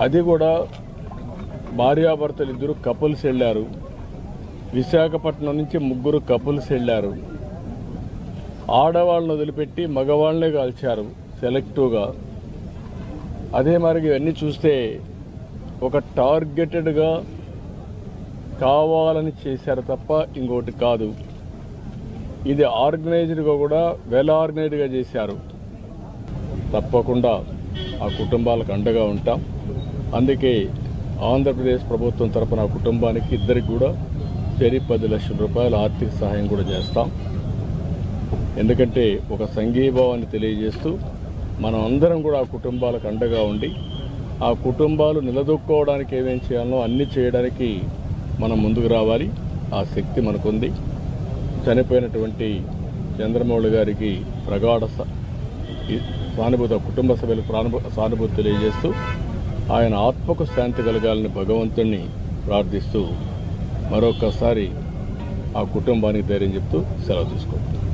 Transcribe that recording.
అది కూడా భార్యాభర్తలు ఇద్దరు కపుల్స్ వెళ్ళారు. విశాఖపట్నం నుంచి ముగ్గురు కపుల్స్ వెళ్ళారు. ఆడవాళ్ళని వదిలిపెట్టి మగవాళ్ళనే కాల్చారు సెలెక్టివ్గా. అదే మరి ఇవన్నీ చూస్తే ఒక టార్గెటెడ్గా కావాలని చేశారు తప్ప ఇంకోటి కాదు. ఇది ఆర్గనైజ్డ్గా కూడా వెల్ ఆర్గనైజ్డ్గా చేశారు. తప్పకుండా ఆ కుటుంబాలకు అండగా ఉంటాం. అందుకే ఆంధ్రప్రదేశ్ ప్రభుత్వం తరపున కుటుంబానికి ఇద్దరికి కూడా చెరి పది లక్షల రూపాయల ఆర్థిక సహాయం కూడా చేస్తాం. ఎందుకంటే ఒక సంఘీభావాన్ని తెలియజేస్తూ మనం అందరం కూడా ఆ కుటుంబాలకు అండగా ఉండి ఆ కుటుంబాలు నిలదొక్కుకోవడానికి ఏమేం చేయాలో అన్నీ చేయడానికి మనం ముందుకు రావాలి. ఆ శక్తి మనకుంది. చనిపోయినటువంటి చంద్రమౌళి గారికి ప్రగాఢ సానుభూత సానుభూతి కుటుంబ సభ్యులకు ప్రానుభూ సానుభూతి తెలియజేస్తూ ఆయన ఆత్మకు శాంతి కలగాలని భగవంతుణ్ణి ప్రార్థిస్తూ మరొకసారి ఆ కుటుంబానికి ధైర్యం చెప్తూ సెలవు తీసుకుంటాం